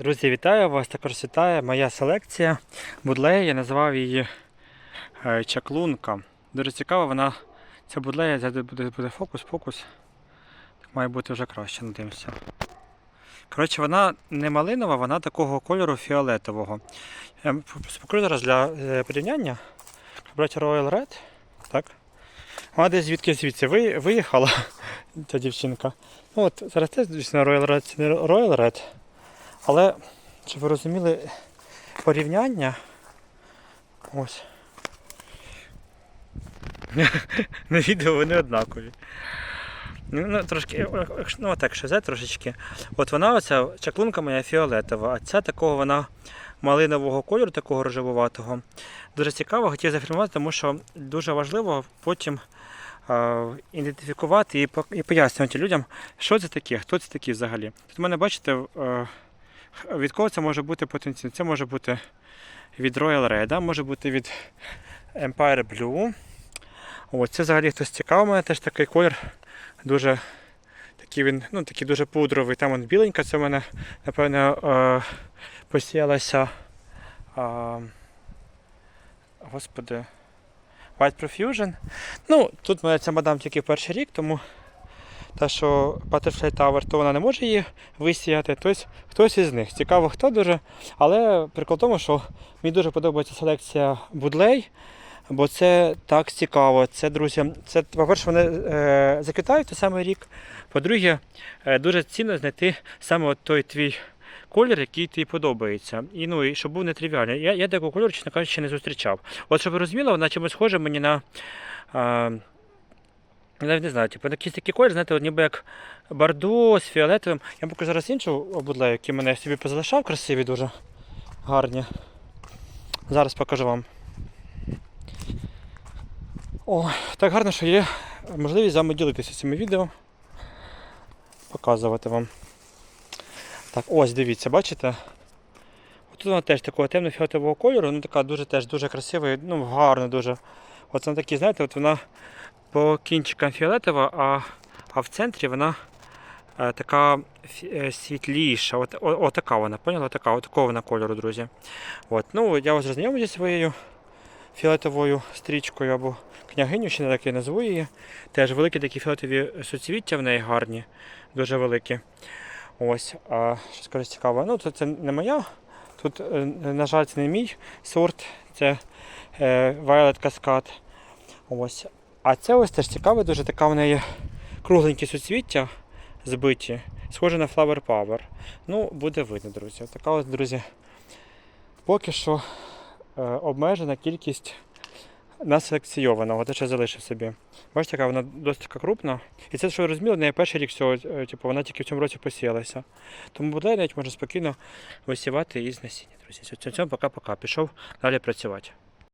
Друзі, вітаю вас! Також вітає моя селекція будлея. Я називав її е, чаклунка. Дуже цікава вона. Ця будлея буде, буде фокус, фокус. Так має бути вже краще, надивимося. Коротше, вона не малинова, вона такого кольору фіолетового. Я покажу зараз для е, порівняння. Брати Royal Red. Так. Вона десь звідки звідси ви- виїхала, ця дівчинка. Ну, от, зараз це, звісно, Royal Red, це не Royal Red. Але, щоб ви розуміли порівняння. Ось. На відео вони однакові. Ну, ну, трошки, ну так, що це трошечки. От вона, оця чаклунка моя фіолетова, а ця такого вона малинового кольору, такого рожевуватого. Дуже цікаво, хотів зафільмувати, тому що дуже важливо потім е, ідентифікувати і, і пояснювати людям, що це таке, хто це такі взагалі. Тут в мене, бачите, е, від кого це може бути потенційно? Це може бути від Royal Red, може бути від Empire Blue. Ось це взагалі хтось цікавий, у мене теж такий колір. Дуже такий він, ну такий дуже пудровий. Там он біленька, це в мене, напевно, е, посіялася. Господи. White Profusion. Ну, тут мене ця мадам тільки перший рік, тому та, що Butterfly Tower, то вона не може її висіяти. Тобто хтось із них. Цікаво, хто дуже. Але прикол тому, що мені дуже подобається селекція Будлей, бо це так цікаво. Це, друзі, це, по-перше, вони е, заквітають той самий рік. По-друге, е, дуже цінно знайти саме той твій колір, який тобі подобається. І, ну, і щоб був нетривіальний. Я, я такого кольору, чесно кажучи, не зустрічав. От щоб ви розуміли, вона чимось схожа мені на. Е, я навіть не знаю, типу, якийсь такий колір, знаєте, от ніби як бордо з фіолетовим. Я покажу зараз іншу обудлею, які мене собі позалишав, красиві дуже гарні. Зараз покажу вам. О, так гарно, що є можливість з вами ділитися цими відео. Показувати вам. Так, ось дивіться, бачите? Тут вона теж такого темно-фіолетового кольору, ну така дуже теж дуже красива, ну гарно дуже. От вона такі, знаєте, от вона по кінчикам фіолетова, а, а в центрі вона е, така е, світліша. От, о, отака вона, поняла? Така, от такого вона кольору, друзі. От, ну, я вас знайомий зі своєю фіолетовою стрічкою або княгиню, ще не так я назву її. Теж великі такі фіолетові суцвіття в неї гарні, дуже великі. Ось, а що скажу цікаво. Ну, тут це не моя. Тут, е, на жаль, це не мій сорт, це е, Violet Cascade. Ось. А це ось теж цікаве, дуже така в неї кругленькі суцвіття збиті, схоже на Flower Power. Ну, буде видно, друзі. Така ось, друзі, поки що е, обмежена кількість населекційованого, те, що залишив собі. Бачите, яка вона досить така крупна. І це, що ви розуміли, не перший рік всього, е, типу, вона тільки в цьому році посіялася. Тому буде навіть можна спокійно висівати із насіння, друзі. Цьому пока-пока. Пішов далі працювати.